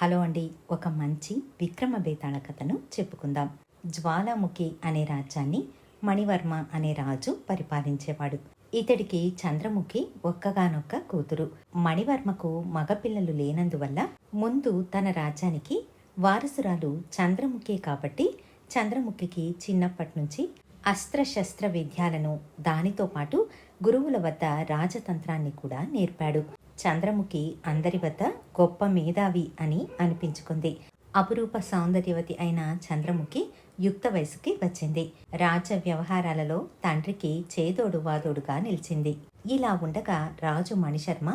Hello అండి ఒక మంచి విక్రమ బేతాళ కథను చెప్పుకుందాం. జ్వాలాముఖి అనే రాజ్యాన్ని మణివర్మ అనే రాజు పరిపాలించేవాడు. ఇతడికి చంద్రముఖి ఒక్కగానొక్క కూతురు. మణివర్మకు మగపిల్లలు లేనందువల్ల ముందు తన రాజ్యానికి వారసురాలు చంద్రముఖి కాబట్టి చంద్రముఖికి చిన్నప్పటి నుంచి అస్త్రశస్త్ర విద్యాలను దానితో పాటు గురువుల వద్ద రాజతంత్రాన్ని కూడా నేర్పాడు. చంద్రముఖి అందరి వద్ద గొప్ప మేధావి అని అనిపించుకుంది. అపురూప సౌందర్యవతి అయిన చంద్రముఖి యుక్త వయసుకి వచ్చింది. రాజ వ్యవహారాలలో తండ్రికి చేదోడు వాదోడుగా నిలిచింది. ఇలా ఉండగా రాజు మణిశర్మ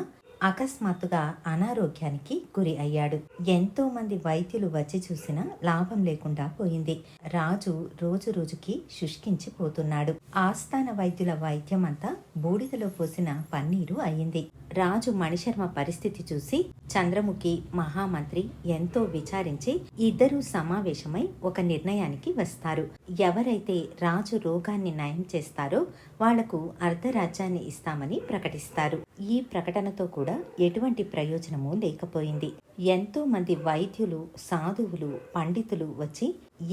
అకస్మాత్తుగా అనారోగ్యానికి గురి అయ్యాడు. ఎంతో మంది వైద్యులు వచ్చి చూసినా లాభం లేకుండా పోయింది. రాజు రోజు రోజుకి శుష్కించిపోతున్నాడు ఆస్థాన వైద్యుల వైద్యం అంతా బూడిదలో పోసిన పన్నీరు అయింది రాజు మణిశర్మ పరిస్థితి చూసి చంద్రముఖి మహామంత్రి ఎంతో విచారించి ఇద్దరూ సమావేశమై ఒక నిర్ణయానికి వస్తారు. ఎవరైతే రాజు రోగాన్ని నయం చేస్తారో వాళ్ళకు అర్ధరాజ్యాన్ని ఇస్తామని ప్రకటిస్తారు. ఈ ప్రకటనతో కూడా ఎటువంటి ప్రయోజనము లేకపోయింది. ఎంతో మంది వైద్యులు సాధువులు పండితులు వచ్చి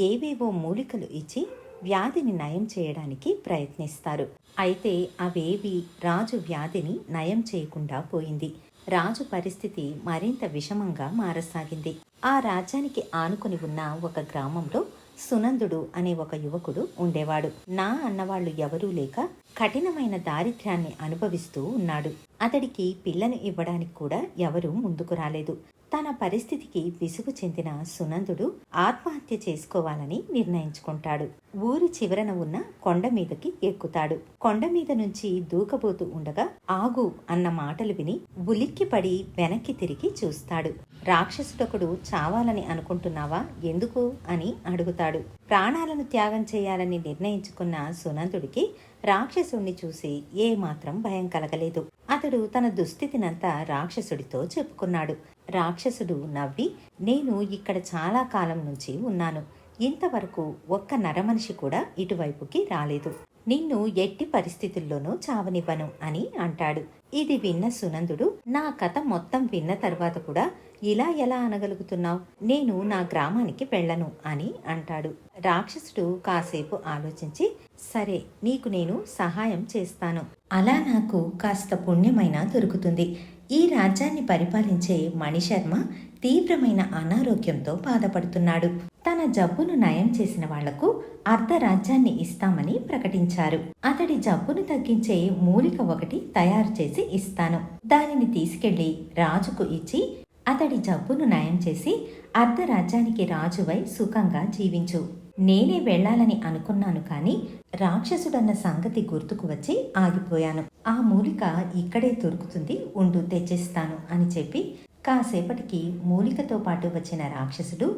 ఏవేవో మూలికలు ఇచ్చి వ్యాధిని నయం చేయడానికి ప్రయత్నిస్తారు. అయితే అవేవి రాజు వ్యాధిని నయం చేయకుండా పోయింది. రాజు పరిస్థితి మరింత విషమంగా మారసాగింది. ఆ రాజ్యానికి ఆనుకుని ఉన్న ఒక గ్రామంలో సునందుడు అనే ఒక యువకుడు ఉండేవాడు. నా అన్నవాళ్ళు ఎవరూ లేక కఠినమైన దారిద్ర్యాన్ని అనుభవిస్తూ ఉన్నాడు. అతడికి పిల్లను ఇవ్వడానికి కూడా ఎవరూ ముందుకు రాలేదు. తన పరిస్థితికి విసుగు చెందిన సునందుడు ఆత్మహత్య చేసుకోవాలని నిర్ణయించుకుంటాడు. ఊరి చివరన ఉన్న కొండ మీదకి ఎక్కుతాడు. కొండ మీద నుంచి దూకబోతూ ఉండగా ఆగు అన్న మాటలు విని ఉలిక్కిపడి వెనక్కి తిరిగి చూస్తాడు. రాక్షసుడొకడు చావాలని అనుకుంటున్నావా? ఎందుకు? అని అడుగుతాడు. ప్రాణాలను త్యాగం చేయాలని నిర్ణయించుకున్న సునందుడికి రాక్షసుణ్ణి చూసి ఏమాత్రం భయం కలగలేదు. అతడు తన దుస్థితినంతా రాక్షసుడితో చెప్పుకున్నాడు. రాక్షసుడు నవ్వి నేను ఇక్కడ చాలా కాలం నుంచి ఉన్నాను. ఇంతవరకు ఒక్క నరమనిషి కూడా ఇటువైపుకి రాలేదు. నిన్ను ఎట్టి పరిస్థితుల్లోనూ చావనివ్వను అని అంటాడు. ఇది విన్న సునందుడు నా కథ మొత్తం విన్న తర్వాత కూడా ఇలా ఎలా అనగలుగుతున్నావు? నేను నా గ్రామానికి వెళ్ళను అని అంటాడు. రాక్షసుడు కాసేపు ఆలోచించి సరే నీకు నేను సహాయం చేస్తాను. అలా నాకు కాస్త పుణ్యమైన దొరుకుతుంది. ఈ రాజ్యాన్ని పరిపాలించే మణిశర్మ తీవ్రమైన అనారోగ్యంతో బాధపడుతున్నాడు. తన జబ్బును నయం చేసిన వాళ్ళకు అర్ధ రాజ్యాన్ని ఇస్తామని ప్రకటించారు. అతడి జబ్బును తగ్గించే మూలిక ఒకటి తయారు చేసి ఇస్తాను. దానిని తీసుకెళ్ళి రాజుకు ఇచ్చి అతడి జబ్బును నయం చేసి అర్ధ రాజ్యానికి రాజువై సుఖంగా జీవించు. నేనే వెళ్ళాలని అనుకున్నాను కానీ రాక్షసుడన్న సంగతి గుర్తుకు వచ్చి ఆగిపోయాను. ఆ మూలిక ఇక్కడే దొరుకుతుంది ఉండు తెచ్చిస్తాను అని చెప్పి కాసేపటికి మూలికతో పాటు వచ్చిన రాక్షసుడు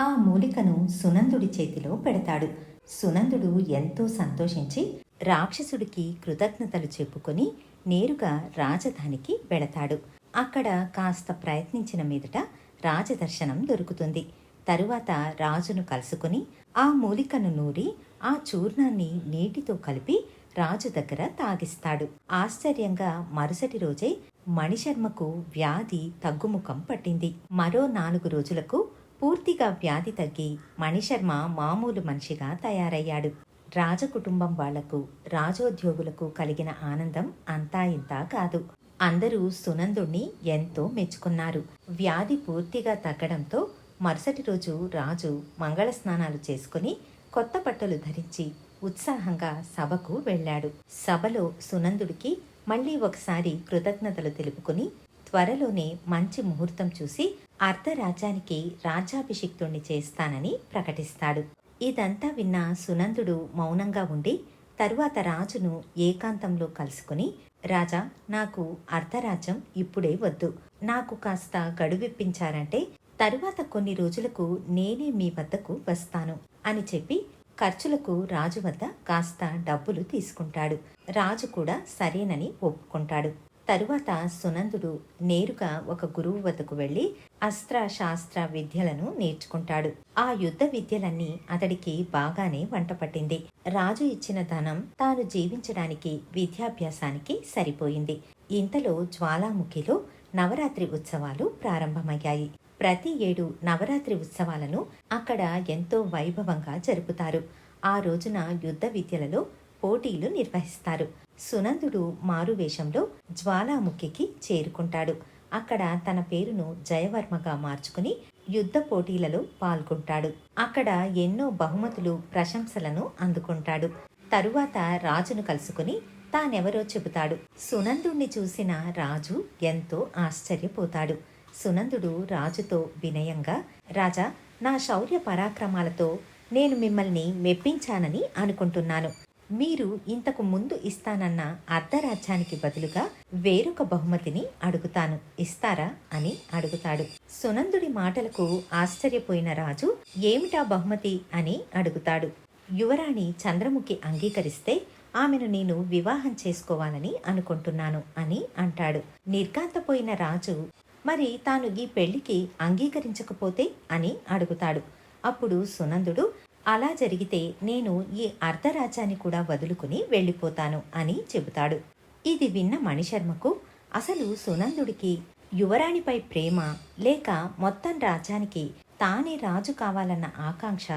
ఆ మూలికను సునందుడి చేతిలో పెడతాడు. సునందుడు ఎంతో సంతోషించి రాక్షసుడికి కృతజ్ఞతలు చెప్పుకొని నేరుగా రాజధానికి వెళతాడు. అక్కడ కాస్త ప్రయత్నించిన మీదట రాజదర్శనం దొరుకుతుంది. తరువాత రాజును కలుసుకుని ఆ మూలికను నూరి ఆ చూర్ణాన్ని నీటితో కలిపి రాజు దగ్గర తాగిస్తాడు. ఆశ్చర్యంగా మరుసటి రోజే మణిశర్మకు వ్యాధి తగ్గుముఖం పట్టింది. మరో నాలుగు రోజులకు పూర్తిగా వ్యాధి తగ్గి మణిశర్మ మామూలు మనిషిగా తయారయ్యాడు. రాజకుటుంబం వాళ్ళకు రాజోద్యోగులకు కలిగిన ఆనందం అంతా ఇంత కాదు. అందరూ సునందుణ్ణి ఎంతో మెచ్చుకున్నారు. వ్యాధి పూర్తిగా తగ్గడంతో మరుసటి రోజు రాజు మంగళ స్నానాలు చేసుకుని కొత్త బట్టలు ధరించి ఉత్సాహంగా సభకు వెళ్ళాడు. సభలో సునందుడికి మళ్ళీ ఒకసారి కృతజ్ఞతలు తెలుపుకుని త్వరలోనే మంచి ముహూర్తం చూసి అర్ధరాజ్యానికి రాజ్యాభిషిక్తుణ్ణి చేస్తానని ప్రకటిస్తాడు. ఇదంతా విన్న సునందుడు మౌనంగా ఉండి తరువాత రాజును ఏకాంతంలో కలుసుకుని రాజా నాకు అర్ధరాజ్యం ఇప్పుడే వద్దు. నాకు కాస్త గడువిప్పించారంటే తరువాత కొన్ని రోజులకు నేనే మీ వద్దకు వస్తాను అని చెప్పి ఖర్చులకు రాజు వద్ద కాస్త డబ్బులు తీసుకుంటాడు. రాజు కూడా సరేనని ఒప్పుకుంటాడు. తరువాత సునందుడు నేరుగా ఒక గురువు వద్దకు వెళ్ళి అస్త్ర శాస్త్ర విద్యలను నేర్చుకుంటాడు. ఆ యుద్ధ విద్యలన్నీ అతడికి బాగానే వంటపట్టింది రాజు ఇచ్చిన ధనం తాను జీవించడానికి విద్యాభ్యాసానికి సరిపోయింది. ఇంతలో జ్వాలాముఖిలో నవరాత్రి ఉత్సవాలు ప్రారంభమయ్యాయి. ప్రతి ఏడు నవరాత్రి ఉత్సవాలను అక్కడ ఎంతో వైభవంగా జరుపుతారు. ఆ రోజున యుద్ధ విద్యలలో పోటీలు నిర్వహిస్తారు. సునందుడు మారువేషంలో జ్వాలాముఖికి చేరుకుంటాడు. అక్కడ తన పేరును జయవర్మగా మార్చుకుని యుద్ధ పోటీలలో పాల్గొంటాడు. అక్కడ ఎన్నో బహుమతులు ప్రశంసలను అందుకుంటాడు. తరువాత రాజును కలుసుకుని తానెవరో చెబుతాడు. సునందుణ్ణి చూసిన రాజు ఎంతో ఆశ్చర్యపోతాడు. సునందుడు రాజుతో వినయంగా రాజా నా శౌర్య పరాక్రమాలతో నేను మిమ్మల్ని మెప్పించానని అనుకుంటున్నాను. మీరు ఇంతకు ముందు ఇస్తానన్న అర్ధరాజ్యానికి బదులుగా వేరొక బహుమతిని అడుగుతాను. ఇస్తారా? అని అడుగుతాడు. సునందుడి మాటలకు ఆశ్చర్యపోయిన రాజు ఏమిటా బహుమతి? అని అడుగుతాడు. యువరాణి చంద్రముఖి అంగీకరిస్తే ఆమెను నేను వివాహం చేసుకోవాలని అనుకుంటున్నాను అని అంటాడు. నిర్గాంతపోయిన రాజు మరి తాను ఈ పెళ్ళికి అంగీకరించకపోతే అని అడుగుతాడు. అప్పుడు సునందుడు అలా జరిగితే నేను ఈ అర్ధరాజ్యాన్ని కూడా వదులుకుని వెళ్ళిపోతాను అని చెబుతాడు. ఇది విన్న మణిశర్మకు అసలు సునందుడికి యువరాణిపై ప్రేమ లేక మొత్తం రాజ్యానికి తానే రాజు కావాలన్న ఆకాంక్ష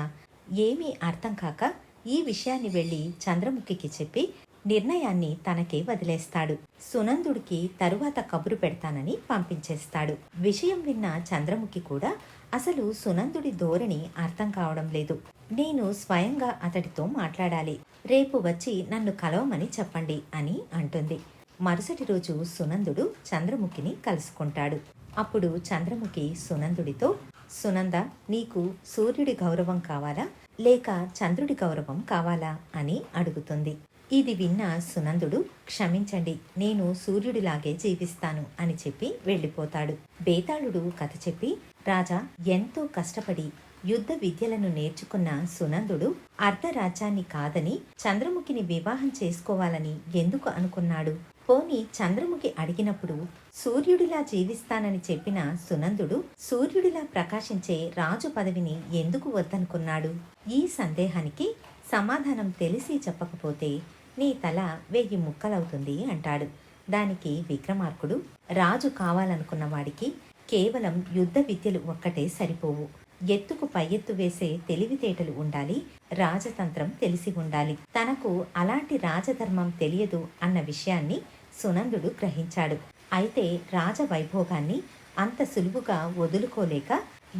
ఏమీ అర్థం కాక ఈ విషయాన్ని వెళ్ళి చంద్రముఖికి చెప్పి నిర్ణయాన్ని తనకే వదిలేస్తాడు. సునందుడికి తరువాత కబురు పెడతానని పంపించేస్తాడు. విషయం విన్న చంద్రముఖి కూడా అసలు సునందుడి ధోరణి అర్థం కావడం లేదు. నేను స్వయంగా అతడితో మాట్లాడాలి. రేపు వచ్చి నన్ను కలవమని చెప్పండి అని అంటుంది. మరుసటి రోజు సునందుడు చంద్రముఖిని కలుసుకుంటాడు. అప్పుడు చంద్రముఖి సునందుడితో సునంద నీకు సూర్యుడి గౌరవం కావాలా? లేక చంద్రుడి గౌరవం కావాలా? అని అడుగుతుంది. ఇది విన్న సునందుడు క్షమించండి నేను సూర్యుడిలాగే జీవిస్తాను అని చెప్పి వెళ్ళిపోతాడు. బేతాళుడు కథ చెప్పి రాజా ఎంతో కష్టపడి యుద్ధ విద్యలను నేర్చుకున్న సునందుడు అర్ధరాజ్యాన్ని కాదని చంద్రముఖిని వివాహం చేసుకోవాలని ఎందుకు అనుకున్నాడు? పోని చంద్రముఖి అడిగినప్పుడు సూర్యుడిలా జీవిస్తానని చెప్పిన సునందుడు సూర్యుడిలా ప్రకాశించే రాజు పదవిని ఎందుకు వద్దనుకున్నాడు? ఈ సందేహానికి సమాధానం తెలిసి చెప్పకపోతే నీ తల వెయ్యి ముక్కలవుతుంది అంటాడు. దానికి విక్రమార్కుడు రాజు కావాలనుకున్న వాడికి కేవలం యుద్ధ విద్యలు ఒక్కటే సరిపోవు. ఎత్తుకు పై ఎత్తు వేసే తెలివితేటలు ఉండాలి రాజతంత్రం తెలిసి ఉండాలి. తనకు అలాంటి రాజధర్మం తెలియదు అన్న విషయాన్ని సునందుడు గ్రహించాడు. అయితే రాజవైభోగాన్ని అంత సులువుగా వదులుకోలేక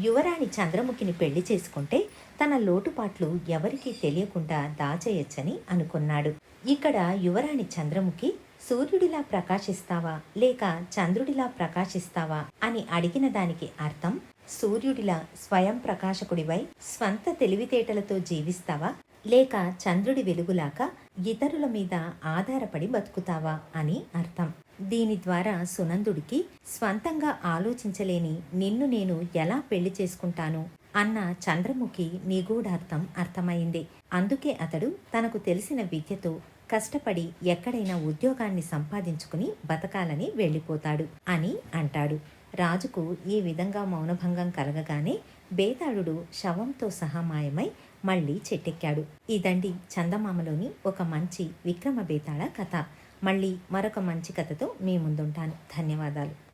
యువరాణి చంద్రముఖిని పెళ్ళి చేసుకుంటే తన లోటుపాట్లు ఎవరికీ తెలియకుండా దాచేయచ్చని అనుకున్నాడు. ఇక్కడ యువరాణి చంద్రముఖి సూర్యుడిలా ప్రకాశిస్తావా లేక చంద్రుడిలా ప్రకాశిస్తావా అని అడిగిన దానికి అర్థం సూర్యుడిలా స్వయం ప్రకాశకుడివై స్వంత తెలివితేటలతో జీవిస్తావా లేక చంద్రుడి వెలుగులాక ఇతరుల మీద ఆధారపడి బతుకుతావా అని అర్థం. దీని ద్వారా సునందుడికి స్వంతంగా ఆలోచించలేని నిన్ను నేను ఎలా పెళ్ళి చేసుకుంటాను అన్న చంద్రముఖి నిగూఢార్థం అర్థమైంది. అందుకే అతడు తనకు తెలిసిన విద్యతో కష్టపడి ఎక్కడైనా ఉద్యోగాన్ని సంపాదించుకుని బతకాలని వెళ్ళిపోతాడు అని అంటాడు. రాజుకు ఈ విధంగా మౌనభంగం కలగగానే బేతాళుడు శవంతో సహా మాయమై మళ్ళీ చెట్టెక్కాడు. ఇదండి చందమామలోని ఒక మంచి విక్రమ బేతాళ కథ. మళ్ళీ మరొక మంచి కథతో మీ ముందుంటాను. ధన్యవాదాలు.